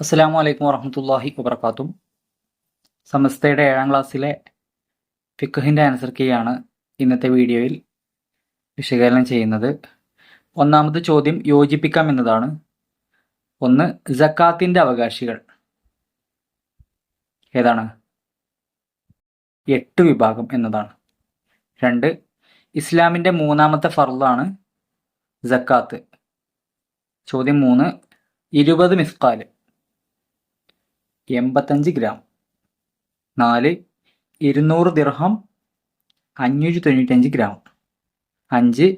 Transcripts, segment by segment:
അസ്സലാമു അലൈക്കും വറഹമത്തല്ലാഹി വബർക്കാത്തും സമസ്തയുടെ ഏഴാം ക്ലാസ്സിലെ ഫിഖഹിന്റെ ആൻസർ കീയാണ് ഇന്നത്തെ വീഡിയോയിൽ വിശകലനം ചെയ്യുന്നത്. ഒന്നാമത്തെ ചോദ്യം യോജിപ്പിക്കാം എന്നതാണ്. ഒന്ന് ജക്കാത്തിന്റെ അവകാശികൾ. ഏതാണ്? എട്ട് വിഭാഗം എന്നതാണ്. രണ്ട് ഇസ്ലാമിന്റെ മൂന്നാമത്തെ ഫർളാണ് ജക്കാത്ത് ചോദ്യം മൂന്ന് ഇരുപത് മിസ്കാൽ എൺപത്തഞ്ച് ഗ്രാം. നാല് ഇരുന്നൂറ് ദിർഹം അഞ്ഞൂറ്റി തൊണ്ണൂറ്റഞ്ച് ഗ്രാം. അഞ്ച്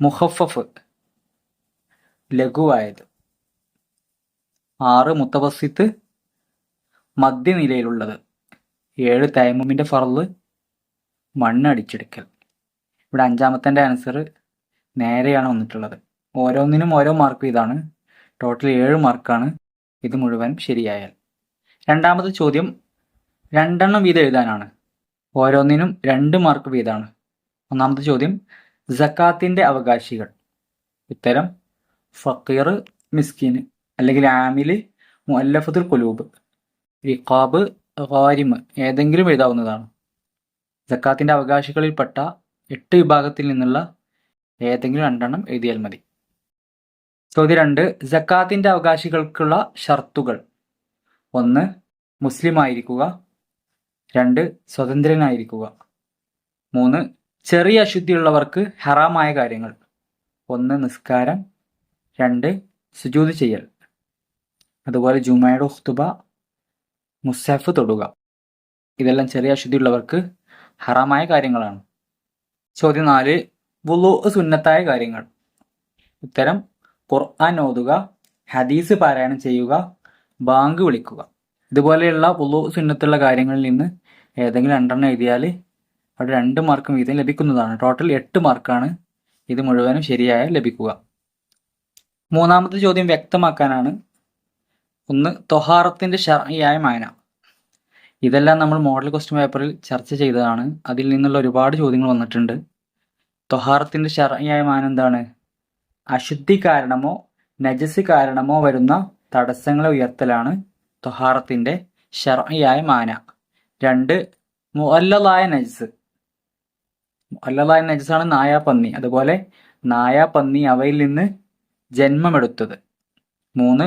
മുഹഫഫ് ലഘുവായത്. ആറ് മുത്തവസിത്ത് മധ്യനിലയിലുള്ളത് ഏഴ് തൈമുമിന്റെ ഫറൽ മണ്ണടിച്ചെടുക്കൽ ഇവിടെ അഞ്ചാമത്തെ ആൻസർ നേരെയാണ് വന്നിട്ടുള്ളത്. ഓരോന്നിനും ഓരോ മാർക്ക് ഇതാണ്. ടോട്ടൽ ഏഴ് മാർക്കാണ് ഇത് മുഴുവൻ ശരിയായാൽ. രണ്ടാമത്തെ ചോദ്യം രണ്ടെണ്ണം വീതം എഴുതാനാണ്. ഓരോന്നിനും രണ്ട് മാർക്ക് വീതമാണ്. ഒന്നാമത്തെ ചോദ്യം ജക്കാത്തിന്റെ അവകാശികൾ. ഉത്തരം ഫക്കീർ മിസ്കിൻ അല്ലെങ്കിൽ ആമിൽ മുല്ലഫുദുൽ കുലൂബ് റിഖാബ് ഖാരിമ് ഏതെങ്കിലും എഴുതാവുന്നതാണ്. ജക്കാത്തിന്റെ അവകാശികളിൽപ്പെട്ട എട്ട് വിഭാഗത്തിൽ നിന്നുള്ള ഏതെങ്കിലും രണ്ടെണ്ണം എഴുതിയാൽ മതി. ചോദ്യം രണ്ട് ജക്കാത്തിന്റെ അവകാശികൾക്കുള്ള ഷർത്തുകൾ. ഒന്ന് മുസ്ലിം ആയിരിക്കുക രണ്ട് സ്വതന്ത്രനായിരിക്കുക. മൂന്ന് ചെറിയ അശുദ്ധിയുള്ളവർക്ക് ഹറാമായ കാര്യങ്ങൾ. ഒന്ന് നിസ്കാരം. രണ്ട് സുജൂത് ചെയ്യൽ. അതുപോലെ ജുമയുടെ ഉഖ്തുബ മുസഫ് തൊടുക. ഇതെല്ലാം ചെറിയ അശുദ്ധിയുള്ളവർക്ക് ഹറാമായ കാര്യങ്ങളാണ്. ചോദ്യം നാല് വുളു സുന്നത്തായ കാര്യങ്ങൾ. ഉത്തരം ഖുർആൻ ഓതുക ഹദീസ് പാരായണം ചെയ്യുക ബാങ്ക് വിളിക്കുക. ഇതുപോലെയുള്ള പൊതു സുന്നത്തുള്ള കാര്യങ്ങളിൽ നിന്ന് ഏതെങ്കിലും രണ്ടെണ്ണം എഴുതിയാൽ അവിടെ രണ്ട് മാർക്കും വീതം ലഭിക്കുന്നതാണ്. ടോട്ടൽ എട്ട് മാർക്കാണ് ഇത് മുഴുവനും ശരിയായ ലഭിക്കുക. മൂന്നാമത്തെ ചോദ്യം വ്യക്തമാക്കാനാണ്. ഒന്ന് തൊഹാറത്തിന്റെ ഷർയായ മായന ഇതെല്ലാം നമ്മൾ മോഡൽ ക്വസ്റ്റ്യൻ പേപ്പറിൽ ചർച്ച ചെയ്തതാണ്. അതിൽ നിന്നുള്ള ഒരുപാട് ചോദ്യങ്ങൾ വന്നിട്ടുണ്ട്. തൊഹാറത്തിന്റെ ഷർയായ മായന എന്താണ്? അശുദ്ധി കാരണമോ നജസ് കാരണമോ വരുന്ന തടസ്സങ്ങളെ ഉയർത്തലാണ് തൊഹാറത്തിന്റെ ഷർയായ മാന. രണ്ട് മുഅല്ലലായ നജ്സ്. മുഅല്ലലായ നജസാണ് നായ പന്നി. അതുപോലെ നായ പന്നി അവയിൽ നിന്ന് ജന്മമെടുത്തത്. മൂന്ന്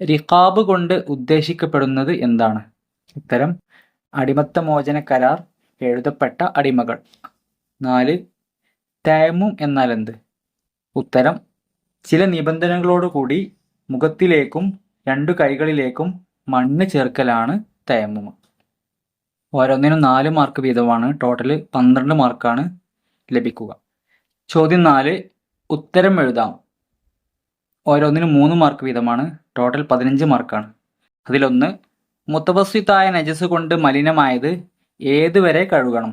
റിഖാബ് കൊണ്ട് ഉദ്ദേശിക്കപ്പെടുന്നത് എന്താണ്? ഇത്തരം അടിമത്ത മോചന കരാർ എഴുതപ്പെട്ട അടിമകൾ. നാല് തേമും എന്നാൽ എന്ത്? ഉത്തരം ചില നിബന്ധനകളോടുകൂടി മുഖത്തിലേക്കും രണ്ടു കൈകളിലേക്കും മണ്ണ് ചേർക്കലാണ് തയമ്മുമ ഓരോന്നിനും നാല് മാർക്ക് വീതമാണ്. ടോട്ടൽ പന്ത്രണ്ട് മാർക്കാണ് ലഭിക്കുക. ചോദ്യം നാല് ഉത്തരം എഴുതാം. ഓരോന്നിനും മൂന്ന് മാർക്ക് വീതമാണ്. ടോട്ടൽ പതിനഞ്ച് മാർക്കാണ് അതിലൊന്ന് മുത്തവസ്വിത്തായ നജസ് കൊണ്ട് മലിനമായത് ഏതുവരെ കഴുകണം?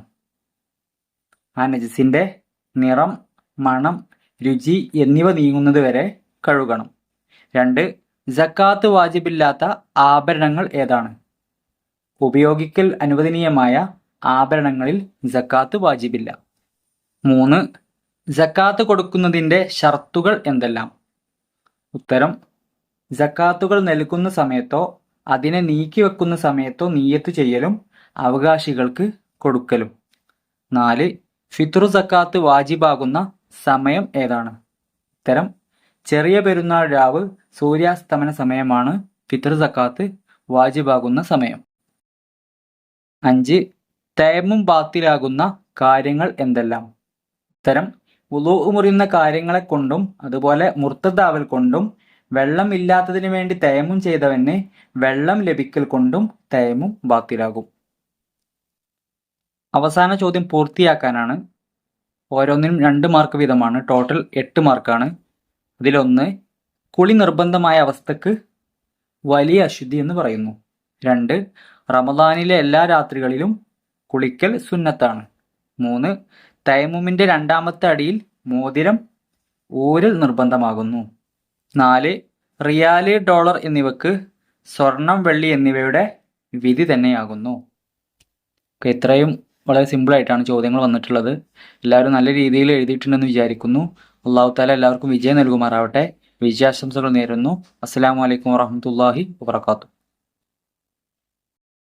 ആ നജസിന്റെ നിറം മണം രുചി എന്നിവ നീങ്ങുന്നത് വരെ കഴുകണം. രണ്ട് ജക്കാത്ത് വാജിബില്ലാത്ത ആഭരണങ്ങൾ ഏതാണ്? ഉപയോഗിക്കൽ അനുവദനീയമായ ആഭരണങ്ങളിൽ ജക്കാത്ത് വാജിബില്ല. മൂന്ന് ജക്കാത്ത് കൊടുക്കുന്നതിന്റെ ഷർത്തുകൾ എന്തെല്ലാം? ഉത്തരം ജക്കാത്തുകൾ നൽകുന്ന സമയത്തോ അതിനെ നീക്കി വെക്കുന്ന സമയത്തോ നീയത്ത് ചെയ്യലും അവകാശികൾക്ക് കൊടുക്കലും. നാല് ഫിത്രു സക്കാത്ത് വാജിബാകുന്ന സമയം ഏതാണ്? ഉത്തരം ചെറിയ പെരുന്നാൾ രാവ് സൂര്യാസ്തമന സമയമാണ് ഫിത്ർ സക്കാത്ത് വാജിബാകുന്ന സമയം. അഞ്ച് തേമും ബാത്തിലാകുന്ന കാര്യങ്ങൾ എന്തെല്ലാം? ഉത്തരം ഉളു മുറിയുന്ന കാര്യങ്ങളെ കൊണ്ടും അതുപോലെ മുർത്തദാവൽ കൊണ്ടും വെള്ളം ഇല്ലാത്തതിന് വേണ്ടി തേമും ചെയ്തവന് വെള്ളം ലഭിക്കൽ കൊണ്ടും തേമും ബാത്തിലാകും. അവസാന ചോദ്യം പൂർത്തിയാക്കാനാണ്. ഓരോന്നിനും രണ്ട് മാർക്ക് വീതമാണ്. ടോട്ടൽ എട്ട് മാർക്കാണ്. അതിലൊന്ന് കുളി നിർബന്ധമായ അവസ്ഥക്ക് വലിയ അശുദ്ധി എന്ന് പറയുന്നു. രണ്ട് റമദാനിലെ എല്ലാ രാത്രികളിലും കുളിക്കൽ സുന്നത്താണ്. മൂന്ന് തൈമുമിന്റെ രണ്ടാമത്തെ അടിയിൽ മോതിരം ഊരൽ നിർബന്ധമാകുന്നു. നാല് റിയാൽ ഡോളർ എന്നിവക്ക് സ്വർണം വെള്ളി എന്നിവയുടെ വിധി തന്നെയാകുന്നു. ഇത്രയും വളരെ സിമ്പിളായിട്ടാണ് ചോദ്യങ്ങൾ വന്നിട്ടുള്ളത്. എല്ലാവരും നല്ല രീതിയിൽ എഴുതിയിട്ടുണ്ടെന്ന് വിചാരിക്കുന്നു. അള്ളാഹു താല എല്ലാവർക്കും വിജയം നൽകുമാറാവട്ടെ. വിജയാശംസകൾ നേരുന്നു. അസ്സാം അലൈക്കും വാഹമത്തല്ലാഹി വബർക്കാത്തു